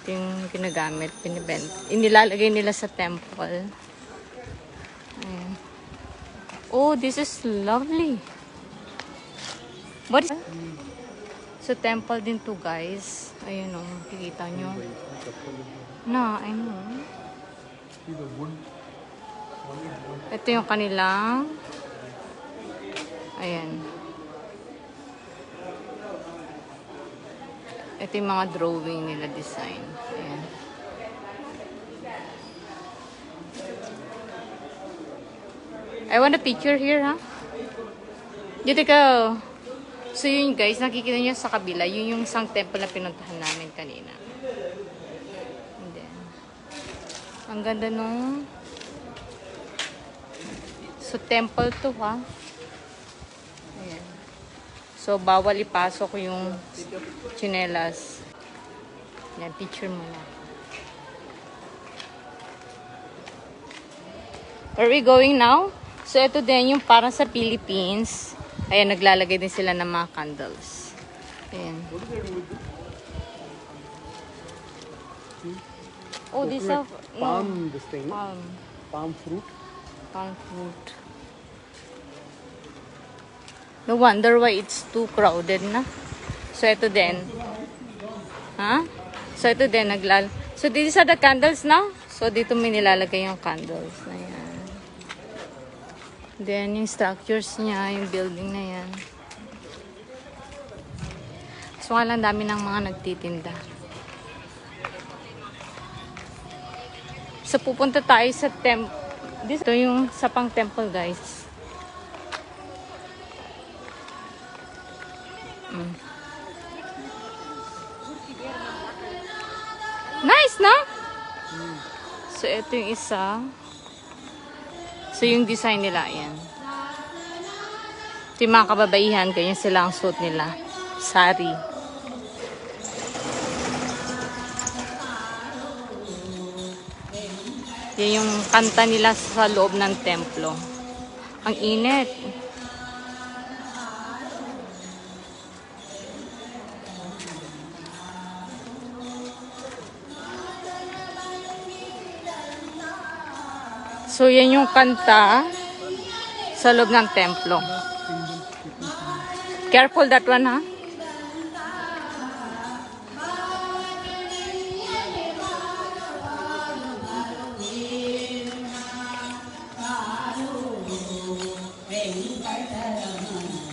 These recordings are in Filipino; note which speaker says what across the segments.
Speaker 1: Ito yung ginagamit, binibent. Inilalagay nila sa temple. Ayan. Oh, this is lovely. What is... So, temple din to, guys. Ayun o, kikita nyo. Na, I know. Ito yung kanilang... Ayan. Ito yung mga drawing nila design. Ayan. I want a picture here, ha? Dito ka. So yun guys, nakikita niyo sa kabila, yun yung isang temple na pinuntahan namin kanina. And then, ang ganda nung... So temple to, ha? Ayan. So, bawal ipasok yung chinelas. Yan, picture mo na. Where are we going now? So, ito din yung parang sa Philippines. Ayan, naglalagay din sila ng mga candles. Ayan. Oh, are... No,
Speaker 2: palm this thing,
Speaker 1: palm.
Speaker 2: palm fruit.
Speaker 1: Palm fruit. No wonder why it's too crowded na. So, ito din. Ha? So, ito din, naglal... So, these are the candles now. So, dito may nilalagay yung candles. Ayan. Then, yung structures niya, yung building na yan. So, nga lang dami ng mga nagtitinda. So, pupunta tayo sa temp... Dito yung sa pang temple, guys. Nice, no? So, ito yung isa. So, yung design nila, yan. Ito yung mga kababaihan, ganyan sila ang suit nila. Sari. Yan yung kanta nila sa loob ng templo. Ang init. So, yan yung kanta sa loob ng templo. Careful that one, ha?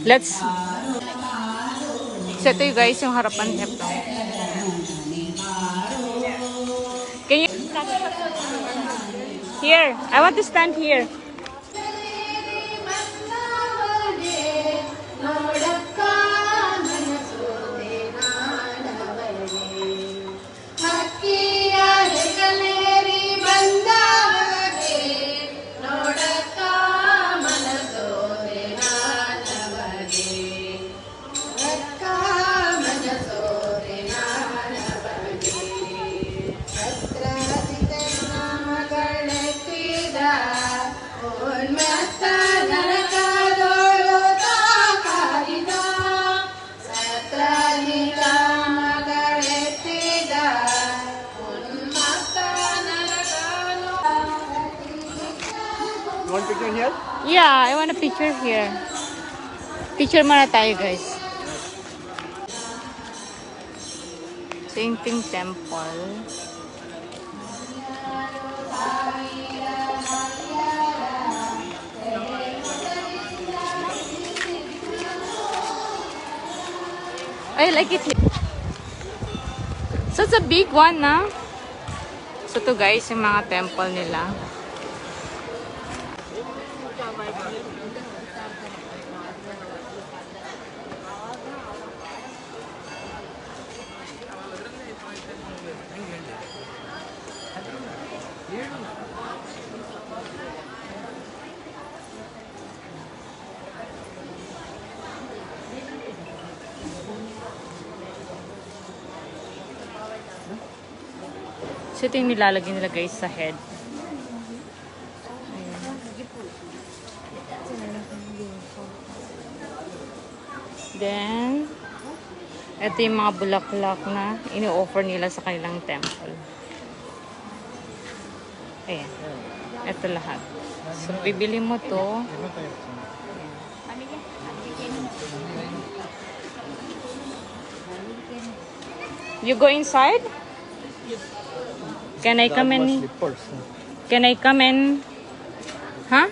Speaker 1: Let's... So, ito yung guys, yung harapan templo. Can you... Here. I want to stand here.
Speaker 2: Here?
Speaker 1: Yeah, I want a picture here. Picture muna tayo, guys. Sainting Temple. I like it. So, it's a big one, na? So, to guys, yung mga temple nila. So, ito yung nilalagay nila guys sa head. Then, Ito yung mga bulaklak na ini-offer nila sa kanilang temple. Ayan. Ito lahat. So, bibili mo to. You go inside? Can I come in? Can I come in? Huh?